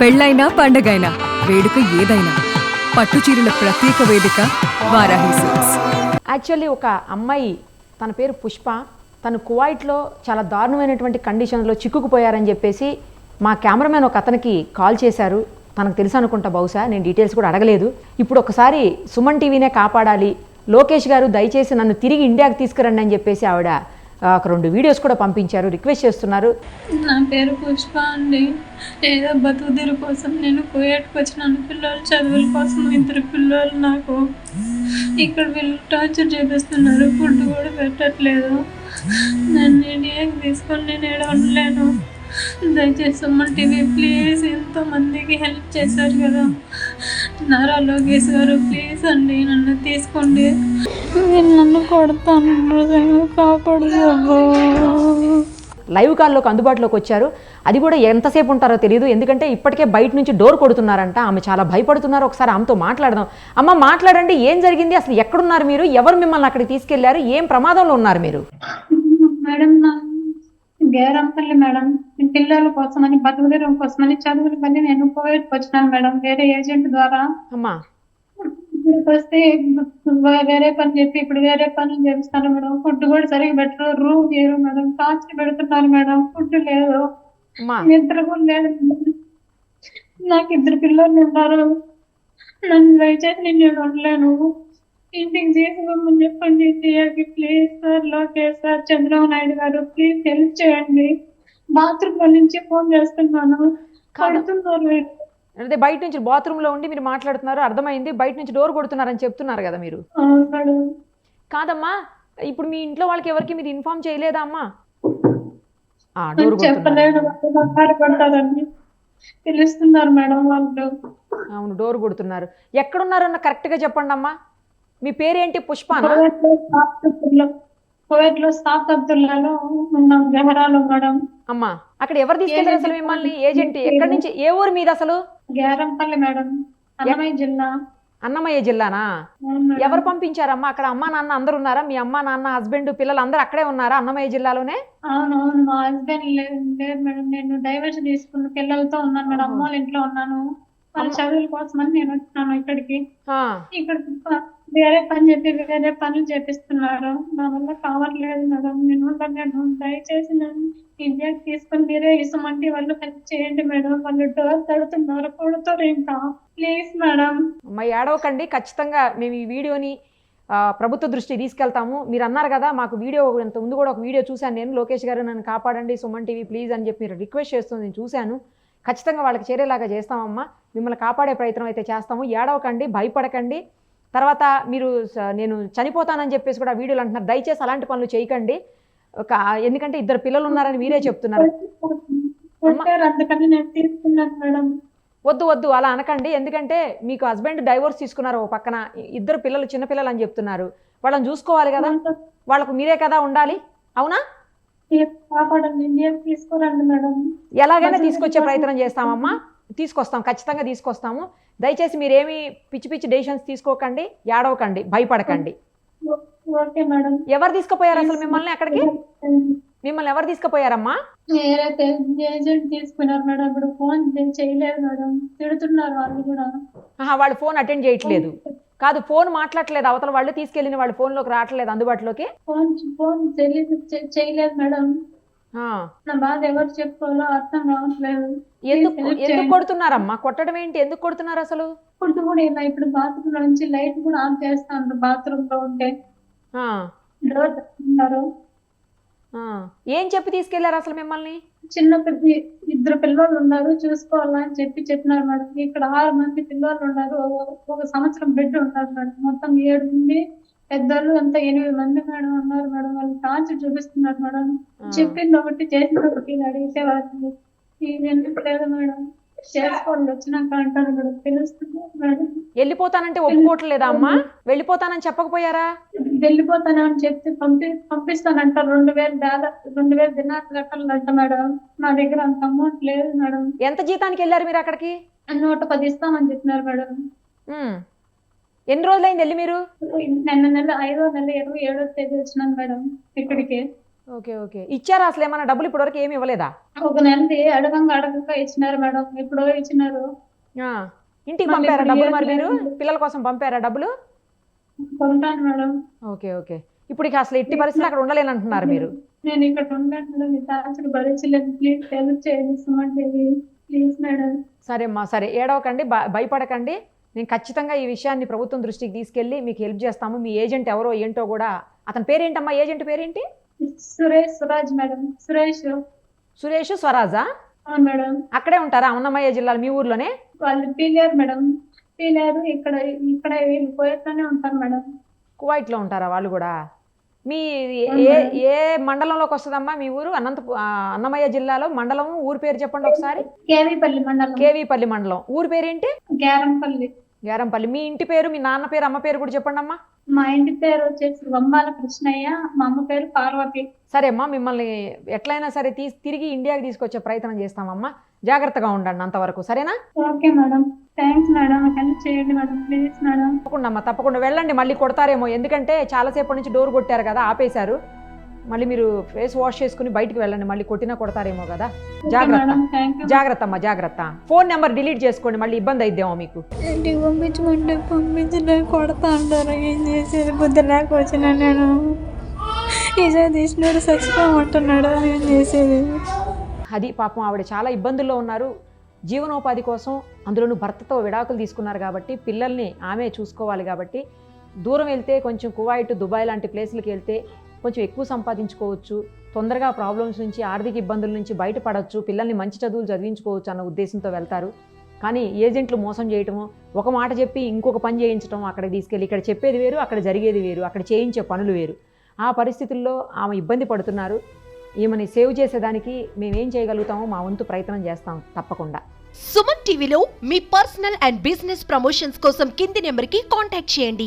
పెళ్ళైనా పండగైనా వేడుక ఏదైనా పట్టు చీరల ప్రత్యేక వేదిక వారాహి సిల్క్స్. యాక్చువల్లీ ఒక అమ్మాయి తన పేరు పుష్ప తను కువైట్లో చాలా దారుణమైనటువంటి కండిషన్లో చిక్కుకుపోయారని చెప్పేసి మా కెమెరామెన్ ఒక అతనికి కాల్ చేశారు. తనకు తెలుసు అనుకుంటా బహుశా నేను డీటెయిల్స్ కూడా అడగలేదు. ఇప్పుడు ఒకసారి సుమన్ టీవీనే కాపాడాలి. లోకేష్ గారు దయచేసి నన్ను తిరిగి ఇండియాకి తీసుకురండి అని చెప్పేసి ఆవిడ ఒక రెండు వీడియోస్ కూడా పంపించారు రిక్వెస్ట్ చేస్తున్నారు. నా పేరు పుష్ప అండి. ఏదో బతుకుదీరు కోసం నేను కుయేట్కి వచ్చినాను. పిల్లలు చదువుల కోసం ఇద్దరు పిల్లలు నాకు ఇక్కడ వీళ్ళు టార్చర్ చేపిస్తున్నారు. ఫుడ్ కూడా పెట్టట్లేదు. నన్ను ఇండియాకి తీసుకొని నేను ఏడ ఉండలేను. దయచేసి సుమన్ టీవీ ప్లీజ్ ఎంతో మందికి హెల్ప్ చేశారు కదా. నారా లోకేష్ గారు. ప్లీజ్ అండి నన్ను తీసుకోండి. వీళ్ళు నన్ను కొడతాను కాపాడు లైవ్ కాల్లోకి అందుబాటులోకి వచ్చారు. అది కూడా ఎంతసేపు ఉంటారో తెలియదు ఎందుకంటే ఇప్పటికే బయట నుంచి డోర్ కొడుతున్నారంట. ఆమె చాలా భయపడుతున్నారు. ఒకసారి ఆమెతో మాట్లాడదాం. అమ్మ మాట్లాడండి. ఏం జరిగింది? అసలు ఎక్కడున్నారు మీరు? ఎవరు మిమ్మల్ని అక్కడికి తీసుకెళ్ళారు? ఏం ప్రమాదంలో ఉన్నారు మీరు? మేడం నా గేరంపల్లి మేడం. పిల్లల కోసమని బతుకుదీరం కోసమని చదువులు పని నేను కోవిడ్కి వచ్చినాను మేడం. వేరే ఏజెంట్ ద్వారా. అమ్మా. ఇక్కడికి వస్తే వేరే పని చెప్పి ఇప్పుడు వేరే పనులు చేపిస్తాను మేడం. ఫుడ్ కూడా సరిగ్గా పెట్టరు. రూమ్ లేరు మేడం. కాచి పెడుతున్నారు మేడం. ఫుడ్ లేదు. నిద్ర కూడా లేదు. నాకు ఇద్దరు పిల్లలు ఉన్నారు. నన్ను దయచేసి నేను ఉండలేను ఇంటికి తీసుకోమని చెప్పండి తీయకి please sir Lokesh sir Chandrababu Naidu గారు ప్లీజ్ హెల్ప్ చేయండి. బాత్రూమ్ నుంచి ఫోన్ చేస్తున్నాను. కడుతున్నారు. అంటే బయట నుంచి బాత్రూమ్లో ఉండి మీరు మాట్లాడుతున్నారు అర్థమైంది బయట నుంచి డోర్ కొడుతున్నారని చెప్తున్నారు కదా మీరు. కాదమ్మా ఇప్పుడు మీ ఇంట్లో వాళ్ళకి ఎవరికి మీరు ఇన్ఫార్మ్ చేయలేదా అమ్మా? పిలుస్తున్నారు మేడం వాళ్ళు. అవును డోర్ కొడుతున్నారు. ఎక్కడున్నారన్న కరెక్ట్గా చెప్పండి అమ్మా మీ పేరేంటి పుష్పానా? లో అబ్దుల్లాలో ఉన్నాం జహరాలో మేడం అమ్మా అక్కడ ఎవరు తీసుకెళ్ళారు అసలు మిమ్మల్ని? ఏజెంట్ ఎక్కడి నుంచి? ఏ ఊరు మీద అసలు? గ్యారంపల్లి మేడం అన్నమయ్య జిల్లా. అన్నమయ్య జిల్లానా. ఎవరు పంపించారమ్మా? అక్కడ అమ్మా నాన్న అందరు ఉన్నారా? మీ అమ్మ నాన్న హస్బెండ్ పిల్లలు అందరూ అక్కడే ఉన్నారా అన్నమయ్య జిల్లాలోనే? అవును అవును. మా హస్బెండ్ లేదు మేడం. నేను డైవర్స్ తీసుకున్న పిల్లలతో ఉన్నాను మేడం. అమ్మ ఇంట్లో ఉన్నాను. వాళ్ళ చదువుల కోసమని నేను వచ్చినాను ఇక్కడికి. ఇక్కడ వేరే పని చెప్పి వేరే పనులు చేపిస్తున్నారు. నా వల్ల కావట్లేదు మేడం. నేను ఉండలేను. దయచేసి నన్ను ఇండియాకి తీసుకొని మీరే ఇసమంటే వాళ్ళు హెల్ప్ చేయండి మేడం. వాళ్ళు డోర్ తడుతున్నారు. కొడుతారు ఇంకా. Please madam. అమ్మా ఏడవకండి. ఖచ్చితంగా మేము ఈ వీడియోని ప్రభుత్వ దృష్టికి తీసుకెళ్తాము. మీరు అన్నారు కదా మాకు వీడియో ఇంత ముందు కూడా ఒక వీడియో చూశాను నేను. లోకేష్ గారు నన్ను కాపాడండి. సుమన్ టీవీ ప్లీజ్ అని చెప్పి మీరు రిక్వెస్ట్ చేస్తుంది నేను చూశాను. ఖచ్చితంగా వాళ్ళకి చేరేలాగా చేస్తామమ్మా. మిమ్మల్ని కాపాడే ప్రయత్నం అయితే చేస్తాము. ఏడవకండి భయపడకండి. తర్వాత మీరు నేను చనిపోతానని చెప్పేసి కూడా వీడియోలు అంటున్నారు. దయచేసి అలాంటి పనులు చేయకండి. ఒక ఎందుకంటే ఇద్దరు పిల్లలు ఉన్నారని మీరే చెప్తున్నారు. వద్దు వద్దు అలా అనకండి. ఎందుకంటే మీకు హస్బెండ్ డైవోర్స్ తీసుకున్నారు ఓ పక్కన. ఇద్దరు పిల్లలు చిన్న పిల్లలు అని చెప్తున్నారు. వాళ్ళని చూసుకోవాలి కదా. వాళ్ళకు మీరే కదా ఉండాలి. అవునా? ఎలాగైనా తీసుకొచ్చే ప్రయత్నం చేస్తామమ్మా. తీసుకొస్తాం ఖచ్చితంగా తీసుకొస్తాము. దయచేసి మీరేమి పిచ్చి పిచ్చి డెసిషన్స్ తీసుకోకండి ఏడవకండి భయపడకండి. ఎవరు తీసుకుపోయారు అసలు మిమ్మల్ని అక్కడికి? మిమ్మల్ని ఎవరు తీసుకుపోయారమ్మా? ఏజెంట్ తీసుకున్నారు మేడం ఇప్పుడు ఫోన్ చేయలేదు మేడం. తిడుతున్నారు వాళ్ళు కూడా. వాళ్ళు ఫోన్ అటెండ్ చేయట్లేదు. కాదు ఫోన్ మాట్లాడట్లేదు. అవతల వాళ్ళు తీసుకెళ్ళిన వాళ్ళు ఫోన్లోకి రావట్లేదు అందుబాటులోకి? ఫోన్ ఫోన్ చేయలేదు మేడం. నా బాధ ఎవరు చెప్పుకోవాలో అర్థం కావట్లేదు. ఎందుకు ఎందుకు. కొడుతున్నారమ్మా? కొట్టడం ఏంటి? ఎందుకు కొడుతున్నారు అసలు? ఫుడ్ కూడా ఇలా ఇప్పుడు బాత్రూమ్ నుంచి లైట్ కూడా ఆన్ చేస్తాను బాత్రూమ్లో ఉంటే డోర్. ఏం చెప్పి తీసుకెళ్ళారు అసలు మిమ్మల్ని? చిన్న పెద్ద ఇద్దరు పిల్లలు ఉన్నారు. చూసుకోవాలా అని చెప్పి చెప్పినారు మేడం ఇక్కడ ఆరు మంది పిల్లలు ఉన్నారు. ఒక- సంవత్సరం బిడ్డ ఉన్నారు మేడం మొత్తం ఏడు మంది పెద్దోళ్ళు అంతా ఎనిమిది మంది మేడం ఉన్నారు మేడం వాళ్ళు టార్చర్ చూపిస్తున్నారు మేడం. చెప్పింది ఒకటి చేసింది ఒకటి అడిగితే వాళ్ళు వెళ్ళిపోతానంటే ఒప్పుకోవట్లేదా అమ్మా? వెళ్ళిపోతానని చెప్పకపోయారా? వెళ్ళిపోతాను అని చెప్తే పంపి పంపిస్తానంట రెండు వేలు డాలర్ రెండు వేలు దినాలు కట్టాలంట మేడం. నా దగ్గర అంత అమౌంట్ లేదు మేడం. ఎంత జీతానికి వెళ్ళారు మీరు అక్కడికి? నూట పది ఇస్తామని చెప్పినారు మేడం. ఎన్ని రోజులైంది వెళ్ళి మీరు? నిన్న నెల ఐదో నెల ఇరవై ఏడో తేదీ వచ్చినాను మేడం ఇక్కడికి. Okay okay. ఇచ్చారా అసలు ఏమన్నా డబ్బులు ఇప్పటివరకు ఏమి ఇవ్వలేదా? ఒక నెలది అడగంగా అడగంగా ఇచ్చినారు మేడం. ఎప్పుడో ఇచ్చినారు. ఆ, ఇంటికి పంపారా ఇప్పుడు డబ్బులు మరి మీరు. పిల్లల కోసం పంపారా డబ్బులు? కొంటాను మేడం. Okay okay. ఇప్పుడు ఇక అసలు ఎట్టి పరిస్థితులు అక్కడ ఉండలేనంటున్నారు మీరు. నేను ఇక్కడ ఉంటాను మేడం. మీ టార్చర్ భరించలేదు. ప్లీజ్ హెల్ప్ చేయండి ప్లీజ్ మేడం. సరే అమ్మా సరే. ఏడవకండి భ- భయపడకండి. నేను ఖచ్చితంగా ఈ విషయాన్ని ప్రభుత్వం దృష్టికి తీసుకెళ్ళి మీకు హెల్ప్ చేస్తాము. మీ ఏజెంట్ ఎవరో ఏంటో కూడా. అతని పేరేంటమ్మా? ఏజెంట్ పేరేంటి? సురేష్ సురాజ్ మేడం. సురేష్. సురేష్ స్వరాజా? అవును మేడం. అక్కడే ఉంటారా? అన్నమయ్య జిల్లాలో మీ ఊర్లోనే? వాళ్ళు పీలేరు మేడం. పీలేరు ఇక్కడ ఇక్కడ వీళ్ళు పోయేట్లోనే ఉంటారు మేడం. కువైట్లో ఉంటారా వాళ్ళు కూడా? మీ ఏ. ఏ మండలంలోకి వస్తుందమ్మా మీ ఊరు? అనంత అన్నమయ్య జిల్లాలో మండలం ఊరు పేరు చెప్పండి ఒకసారి. కేవీపల్లి మండలం. కేవీపల్లి మండలం. ఊరు పేరేంటి? గ్యారంపల్లి. గారంపల్లి మీ ఇంటి పేరు మీ నాన్న పేరు అమ్మ పేరు కూడా చెప్పండి అమ్మా మా ఇంటి పేరు వచ్చేసి వంబాల కృష్ణయ్య మా అమ్మ పేరు పార్వతి. సరే అమ్మా మిమ్మల్ని ఎట్లయినా సరే తీసి తిరిగి ఇండియాకి తీసుకొచ్చే ప్రయత్నం చేస్తామమ్మా జాగ్రత్తగా ఉండండి అంతవరకు సరేనా? Okay madam. Thanks madam help చేయండి మేడం ప్లీజ్ మేడం. తప్పకుండా అమ్మా తప్పకుండా వెళ్ళండి మళ్ళీ కొడతారేమో. ఎందుకంటే చాలాసేపటి నుంచి డోర్ కొట్టారు కదా ఆపేశారు. మళ్ళీ మీరు ఫేస్ వాష్ చేసుకుని బయటికి వెళ్ళండి మళ్ళీ కొట్టినా కొడతారేమో కదా. జాగ్రత్త. జాగ్రత్త అమ్మా జాగ్రత్త. ఫోన్ నెంబర్ డిలీట్ చేసుకోండి మళ్ళీ ఇబ్బంది అయిద్దేమో మీకు. ఇంటికి పంపించమంటే పంపించలే కొడతా అంటారు. ఏం చేసేది? బుద్ధి లేక వచ్చిన నేను ఈసారి తీసినాడు చచ్చిపోమంటున్నాడు. ఏం చేసేది? అది పాపం ఆవిడ చాలా ఇబ్బందుల్లో ఉన్నారు. జీవనోపాధి కోసం అందులోనూ భర్తతో విడాకులు తీసుకున్నారు కాబట్టి పిల్లల్ని ఆమె చూసుకోవాలి కాబట్టి దూరం వెళ్తే కొంచెం కువైట్ దుబాయ్ లాంటి ప్లేసులకి వెళ్తే కొంచెం ఎక్కువ సంపాదించుకోవచ్చు తొందరగా ప్రాబ్లమ్స్ నుంచి ఆర్థిక ఇబ్బందుల నుంచి బయటపడవచ్చు పిల్లల్ని మంచి చదువులు చదివించుకోవచ్చు అన్న ఉద్దేశంతో వెళ్తారు. కానీ ఏజెంట్లు మోసం చేయటము ఒక మాట చెప్పి ఇంకొక పని చేయించడం అక్కడ తీసుకెళ్ళి ఇక్కడ చెప్పేది వేరు అక్కడ జరిగేది వేరు అక్కడ చేయించే పనులు వేరు. ఆ పరిస్థితుల్లో ఆమె ఇబ్బంది పడుతున్నారు. ఈమెని సేవ్ చేసేదానికి మేమేం చేయగలుగుతామో మా వంతు ప్రయత్నం చేస్తాం తప్పకుండా. సుమన్ టీవీలో మీ పర్సనల్ అండ్ బిజినెస్ ప్రమోషన్స్ కోసం కింది నెంబర్కి కాంటాక్ట్ చేయండి.